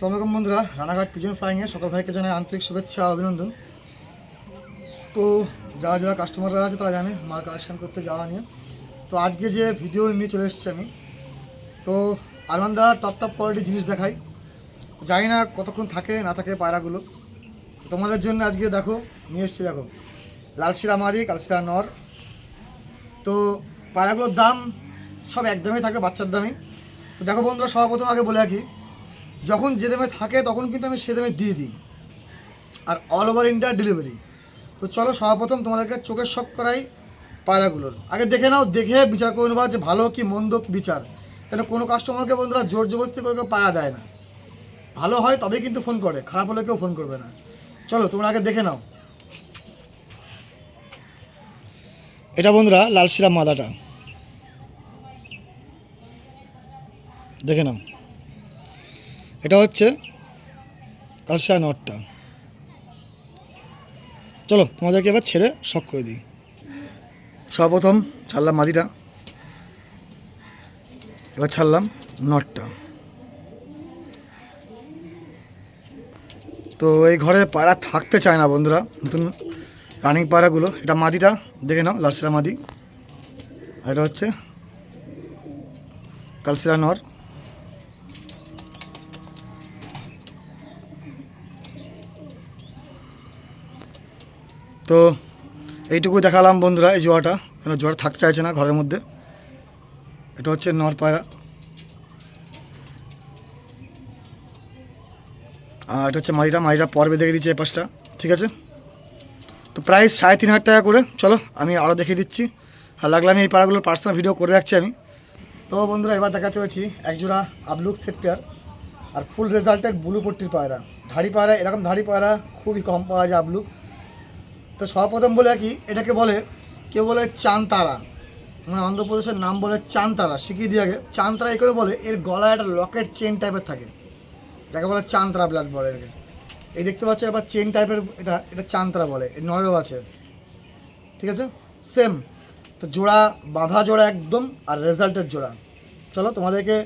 আসসালামু আলাইকুম বন্ধুরা, রানাঘাট পিজন ফ্লাইংয়ে সকল ভাইকে জানাই আন্তরিক শুভেচ্ছা, অভিনন্দন। তো যারা যারা কাস্টমাররা আছে তারা জানে মাল কালেকশন করতে যাওয়া নিয়ে। তো আজকে যে ভিডিও নিয়ে চলে এসেছি আমি, তো আনন্দা টপ টপ কোয়ালিটির জিনিস দেখাই। জানি না কতক্ষণ থাকে, না থাকে পায়রাগুলো। তোমাদের জন্য আজকে দেখো, নিয়ে এসেছি দেখো লালশিরা মারি কালশিরা নর। তো পায়রাগুলোর দাম সব একদমই থাকে, বাচ্চার দামই। তো দেখো বন্ধুরা, সর্বপ্রথম আগে বলে রাখি যখন যে দামে থাকে, তখন কিন্তু আমি সে দামে দিয়ে দিই। আর অল ওভার ইন্ডিয়া ডেলিভারি তো চলো, সর্বপ্রথম তোমাদেরকে চোখের শখ করাই পায়রাগুলোর। আগে দেখে নাও, দেখে বিচার করে নেবা যে ভালো কি মন্দ কি বিচার। কেন কোনো কাস্টমারকে বন্ধুরা জোর জবরদস্তি করে কেউ পায়রা দেয় না। ভালো হয় তবেই কিন্তু ফোন করে, খারাপ হলে কেউ ফোন করবে না। চলো, তোমরা আগে দেখে নাও। এটা বন্ধুরা লাল সিরাম মাদাটা। দেখে নাও। এটা হচ্ছে কালসা নটটা। চলো, তোমাদেরকে এবার ছেড়ে শখ করে দিই। সর্বপ্রথম ছাড়লাম মাদিটা। এবার ছাড়লাম নটটা। তো এই ঘরে পায়রা থাকতে চায় না বন্ধুরা, নতুন রানিং পায়রাগুলো এটা মাদিটা, দেখে নাও, লালসিরা মাদি। আর এটা হচ্ছে কালসিরা নর। তো এইটুকু দেখালাম বন্ধুরা, এই জোয়াটা। কেন জোয়াটা থাকতে চাইছে না ঘরের মধ্যে। এটা হচ্ছে নর পায়রা আর এটা হচ্ছে মাইরা মাইরা পর্বে দেখে দিচ্ছি এই পাশটা, ঠিক আছে? তো প্রায় সাড়ে তিন হাজার টাকা করে, চলো আমি আরও দেখিয়ে দিচ্ছি। আর লাগলে আমি এই পাড়াগুলোর পার্সোনাল ভিডিও করে রাখছি আমি। তো বন্ধুরা, এবার দেখা চলেছি একজোড়া আবলুক সেট পেয়ার আর ফুল রেজাল্টের ব্লু পট্টির পায়রা। ধাড়ি পায়রা, এরকম ধাড়ি পায়রা খুবই কম পাওয়া যায় আবলুক। তো সর্বপ্রথম বলে কি এটাকে বলে, কেউ বলে চানতারা। মানে অন্ধ্রপ্রদেশের নাম বলে চানতারা শিখিয়ে দিয়ে আগে। চানতারা এই করে বলে, এর গলায় একটা লকেট চেন টাইপের থাকে। যাকে বলে চানতারা ব্লাড বলে এটাকে। এই দেখতে পাচ্ছ এবার চেন টাইপের এটা এটা চানতারা বলে, এর নরেও আছে। ঠিক আছে? সেম তো জোড়া, বাঁধা জোড়া একদম, আর রেজাল্টের জোড়া। চলো তোমাদেরকে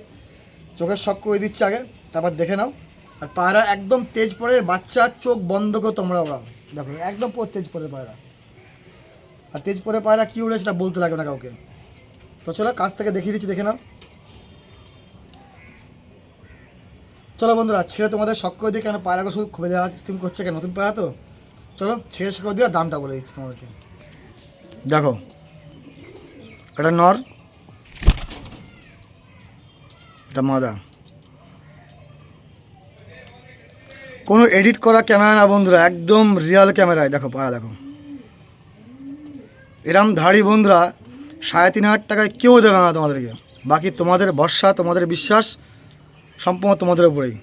চোখের শখ করে দিচ্ছে আগে, তারপর দেখে নাও। আর পায়রা একদম তেজ পড়ে, বাচ্চা চোখ বন্ধ করে তোমরা ওড়াও দেখো, একদম পুরো তেজ পড়ে পায়রা। আর তেজ পরে পায়রা কী উড়ে সেটা বলতে লাগবে না কাউকে। তো চলো, কাছ থেকে দেখিয়ে দিচ্ছি, দেখে নাও। চলো বন্ধুরা, ছেড়ে তোমাদের শখ করে দিয়ে কেন পায়রাকে শুধু খুবই দেওয়া সিস্টেম করছে কেন? নতুন পায়রা তো? চলো, ছেড়ে করে দিয়ে দামটা বলে দিচ্ছি তোমাদেরকে। দেখো, এটা নর, এটা মাদা। কোনো এডিট করা ক্যামেরা না বন্ধুরা, একদম রিয়াল ক্যামেরায়। দেখো পায়া দেখো। এরম ধাড়ি বন্ধুরা, সাড়ে তিন হাজার টাকায় কেউ দেবে না তোমাদেরকে। বাকি তোমাদের ভরসা, তোমাদের বিশ্বাস, সম্পূর্ণ তোমাদের উপরেই।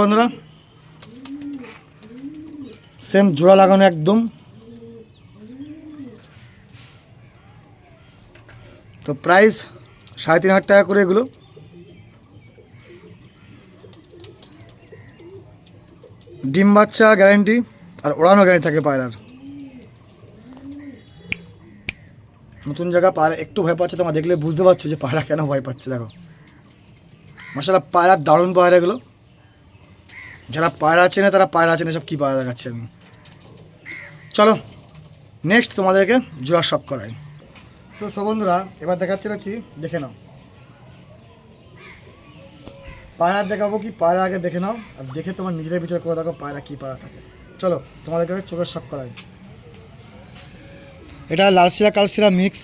বন্ধুরা? সেম জোড়া লাগানো একদম। তো প্রাইস সাড়ে তিন হাজার টাকা করে এগুলো। ডিম বাচ্চা গ্যারান্টি আর ওড়ানো গ্যারান্টি থাকে পায়রার। নতুন জায়গা পায়রা একটু ভয় পাচ্ছে, তোমার দেখলে বুঝতে পারছ যে পায়রা কেন ভয় পাচ্ছে, দেখো। মশালা পায়রার দারুণ পায়রা এগুলো। যারা পায়রা চেনে, তারা পায়রা চেনে, সব কী পায়রা দেখাচ্ছি আমি। চলো নেক্সট তোমাদেরকে জোড়া শপ করাই। তো সব বন্ধুরা, এবার দেখাচ্ছি রাখছি, দেখে নাও। পায়রা দেখাবো কি, পায়রা আগে দেখে নাও, আর দেখে তোমার নিজেরাই বিচার করে দেখো পায়রা কী পায়রা থাকে। চলো, তোমাদেরকে চোখের শখ করাই। এটা লালশিরা কালশিরা মিক্স।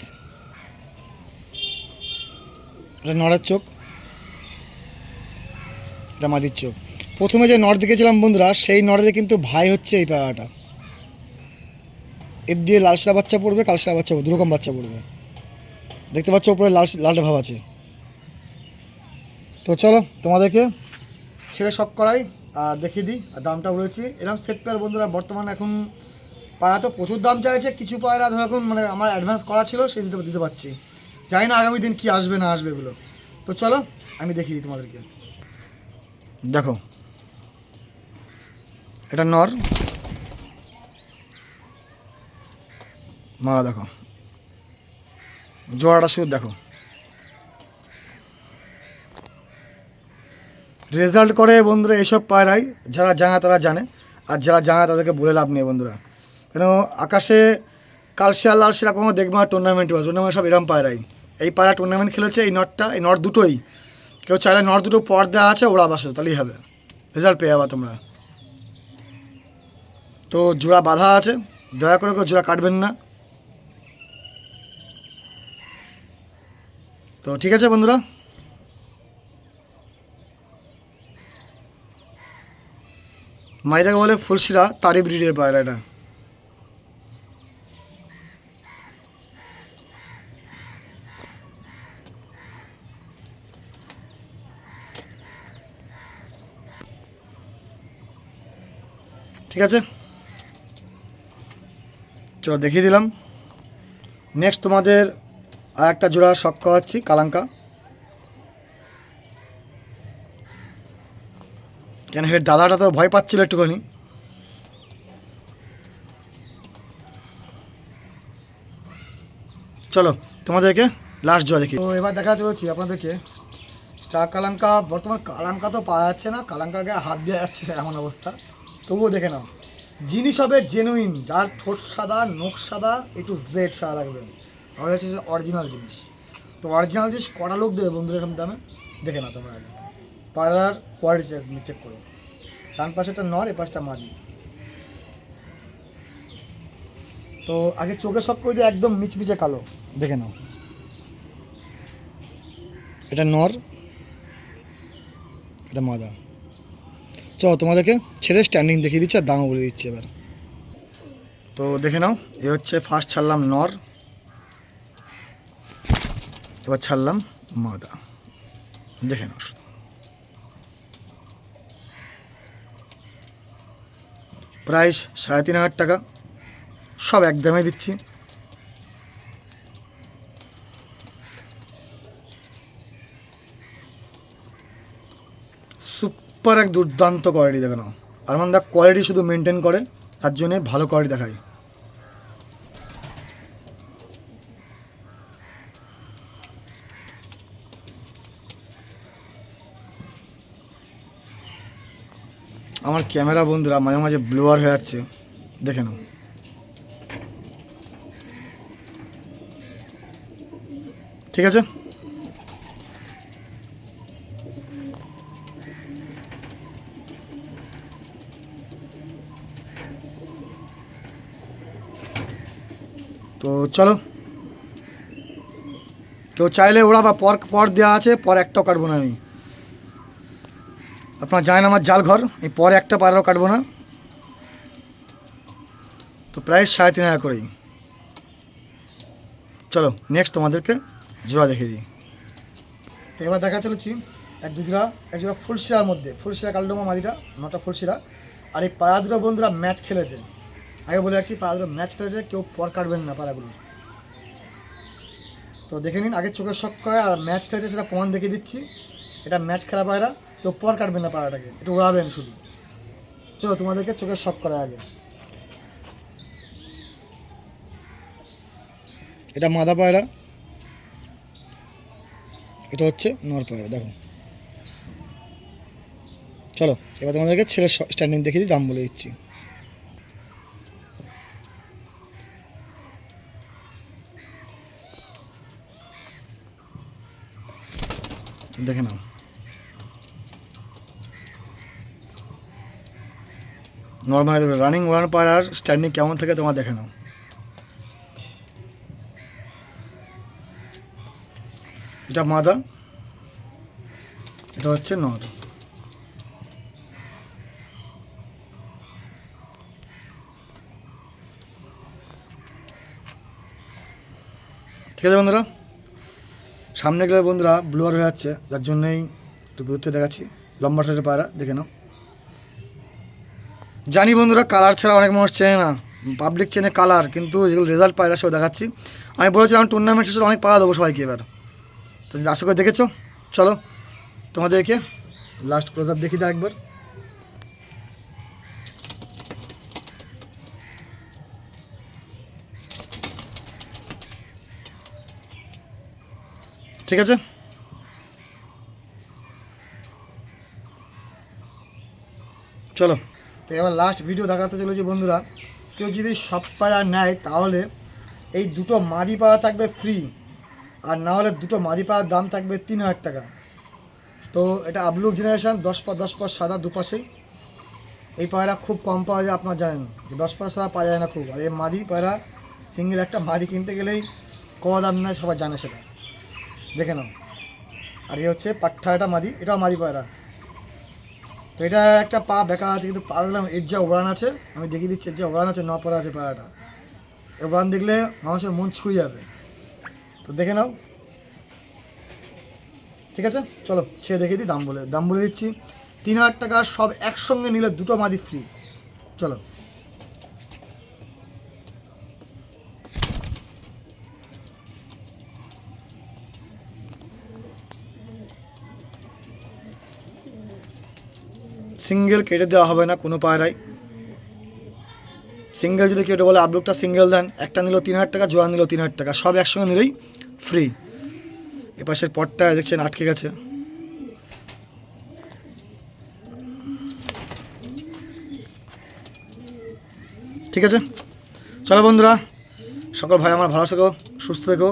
এটা নড়ের চোখ। এটা মাদির চোখ। প্রথমে যে নড় দেখেছিলাম বন্ধুরা, সেই নড়ে কিন্তু ভাই হচ্ছে এই পায়রাটা। এর দিয়ে লালশিরা বাচ্চা পড়বে, কালশিরা বাচ্চা পড়বে, দুরকম বাচ্চা পড়বে। দেখতে পাচ্ছ উপরে লাল লালটা ভাব আছে। তো চলো, তোমাদেরকে ছেড়ে শখ করাই, আর দেখিয়ে দিই, আর দামটা বলেছি। এরকম সেট পেয়ার বন্ধুরা, বর্তমানে এখন পায়রা তো প্রচুর দাম চাইছে, কিছু পায়রা ধরো এখন মানে আমার অ্যাডভান্স করা ছিল, সেই দিতে দিতে পারছি জানি না আগামী দিন কি আসবে, না আসবে এগুলো। তো চলো, আমি দেখিয়ে দিই তোমাদেরকে। দেখো, এটা নর। মা দেখো। জোড়াটা শুধু দেখো। রেজাল্ট করে বন্ধুরা এইসব পায়রাই, যারা জানা তারা জানে, আর যারা জানা তাদেরকে বলে লাভ নেই বন্ধুরা। কেন, আকাশে কালশিয়া লাল সেরা কোনো দেখবে না টুর্নামেন্ট টুর্নামেন্ট সব এরম পায়রাই। এই পায়রা টুর্নামেন্ট খেলেছে, এই নটটা এই নট দুটোই। কেউ চাইলে নট দুটো পর দেওয়া আছে, ওরা বাসো, তাহলেই হবে। রেজাল্ট পেয়ে যাবা তোমরা। তো জোড়া বাঁধা আছে, দয়া করে কেউ জোড়া কাটবেন না। তো ঠিক আছে বন্ধুরা। মাইদাকে বলে ফুলশিরা তারি ব্রিডের পায়রা এটা। ঠিক আছে? চলো দেখিয়ে দিলাম। নেক্সট তোমাদের আর একটা জোড়া শখ করাচ্ছি, কালাঙ্কা। কেন হের দাদাটা তো ভয় পাচ্ছিল একটুখানি। চলো, তোমাদেরকে লাস্ট জোড়া দেখি। তো এবার দেখা চলেছি আপনাদেরকে স্টার কালাঙ্কা, বর্তমান কালাঙ্কা তো পাওয়া যাচ্ছে না, কালাঙ্কার গায়ে হাত দেওয়া যাচ্ছে এমন অবস্থা। তবুও দেখে নাও। জিনিস হবে জেনুইন যার ঠোঁট সাদা, নখ সাদা একটু জেড সাদা থাকবে আমার হচ্ছে অরিজিনাল জিনিস। তো অরিজিনাল জিনিস কটা লোক দেবে বন্ধুরা এরকম দামে? দেখে নাও তোমরা আগে। পাড়ার কোয়ালিটি চেক চেক করো। ডান পাশেটা নর, এ পাশটা মাদি। তো আগে চোখে সব করে দিয়ে একদম মিচমিচে কালো। দেখে নাও। এটা নর, এটা মাদা। চলো তোমাদেরকে ছেড়ে স্ট্যান্ডিং দেখিয়ে দিচ্ছে আর দামও বলে দিচ্ছে এবার। তো দেখে নাও, এ হচ্ছে ফার্স্ট ছাড়লাম নর। এবার ছাড়লাম মাদা। দেখে নাও। প্রাইস সাড়ে তিন হাজার টাকা। সব একদমে দিচ্ছি। সুপার এক দুর্দান্ত কোয়ালিটি দেখে নাও। আর মানে কোয়ালিটি শুধু মেনটেন করে, তার জন্যে ভালো কোয়ালিটি দেখায়। আমার ক্যামেরা বন্ধুরা মাঝে মাঝে ব্লোয়ার হয়ে যাচ্ছে। দেখে নাও। ঠিক আছে? তো চলো। কেউ চাইলে ওরা বা পর পর দেওয়া আছে, পর একটাও কাটবো না আমি। আপনার জানেন আমার জাল ঘর এই পরে একটা পাড়াও কাটবো না। তো প্রায় সাড়ে তিন হাজার করেই। চলো নেক্সট তোমাদেরকে জোড়া দেখিয়ে দিই। তো এবার দেখা চলেছি এক দুজোড়া এক জোড়া ফুলশিরার মধ্যে। ফুলশিরা, কালডোমা মাদিটা, নটা ফুলশিরা। আর এই পাড়া দুটো বন্ধুরা ম্যাচ খেলেছে। আগে বলে রাখছি পাড়া দুটো ম্যাচ খেলেছে, কেউ পর কাটবেন না পাড়াগুলো। তো দেখে নিন, আগে চোখের শখ করে আর ম্যাচ খেলেছে সেটা প্রমাণ দেখিয়ে দিচ্ছি। এটা ম্যাচ খেলা পায়রা। কেউ পর কাটবেন না পাড়াটাকে একটু উড়াবেন শুধু। চলো তোমাদেরকে চোখের শখ করা আগে। এটা মাদা পায়রা। এটা হচ্ছে নর পায়রা, দেখো। চলো, এবার তোমাদেরকে ছেলে স্ট্যান্ডিং দেখিয়ে দিই দাম বলে দিচ্ছি। দেখে নাও। নর্মাল রানিং ওয়ান পাড়ার স্ট্যান্ডিং কেমন থাকে তোমার দেখে নাও। এটা মাদা এটা হচ্ছে নর। ঠিক আছে বন্ধুরা? সামনে গেলে বন্ধুরা ব্লোয়ার হয়ে যাচ্ছে, যার জন্যই একটু দূরতে দেখাচ্ছি। লম্বা ঠাটের পায়রা, দেখে নাও। জানি বন্ধুরা কালার ছাড়া অনেক মানুষ চেনে না। পাবলিক চেনে কালার কিন্তু যেগুলো রেজাল্ট পায় সেও দেখাচ্ছি। আমি বলেছিলাম টুর্নামেন্ট শেষে অনেক পাড়া দেবো সবাইকে এবার। তো যদি আশা করে দেখেছ, চলো তোমাদেরকে লাস্ট ক্লোজ আপ দেখি দাও একবার। ঠিক আছে? চলো। তো এবার লাস্ট ভিডিও দেখাতে চলেছি বন্ধুরা। কেউ যদি সব পাড়া নেয়, তাহলে এই দুটো মাদি পাড়া থাকবে ফ্রি আর না হলে দুটো মাদি পাড়ার দাম থাকবে তিন হাজার টাকা। তো এটা আবলুক জেনারেশান দশ পা দশ পর সাদা দুপাশেই। এই পায়রা খুব কম পাওয়া যায়, আপনারা জানেন। যে দশ পা সাদা পাওয়া যায় না খুব। আর এই মাদি পায়রা সিঙ্গেল একটা মাদি কিনতে গেলেই ক দাম নেয়, সবাই জানে সেটা। দেখে নাও। আর এই হচ্ছে পাঠা একটা মাদি, এটাও মাদি পায়রা। তো এটা একটা পা বেকা আছে, কিন্তু পা দেখলাম এর যা ওড়ান আছে, আমি দেখিয়ে দিচ্ছি এর যে ওড়ান আছে ন পরা আছে পায়রাটা এই ওড়ান দেখলে মানুষের মন ছুঁয়ে যাবে। তো দেখে নাও। ঠিক আছে? চলো, ছেড়ে দেখে দিই, দাম বলে দাম বলে দিচ্ছি। তিন হাজার টাকা সব একসঙ্গে নিলে দুটো মাদি ফ্রি চলো। সিঙ্গেল কেটে দেওয়া হবে না কোনো পায়রাই। সিঙ্গেল যদি কেটে বলে আপলোকটা সিঙ্গেল দেন একটা নিল তিন হাজার টাকা, জোড়া নিল তিন হাজার টাকা, সব একসঙ্গে নিলেই ফ্রি এপাশের পটটা দেখছেন আটকে গেছে। ঠিক আছে? চলো বন্ধুরা, সকল ভাই আমার ভালো থেকো, সুস্থ থেকো।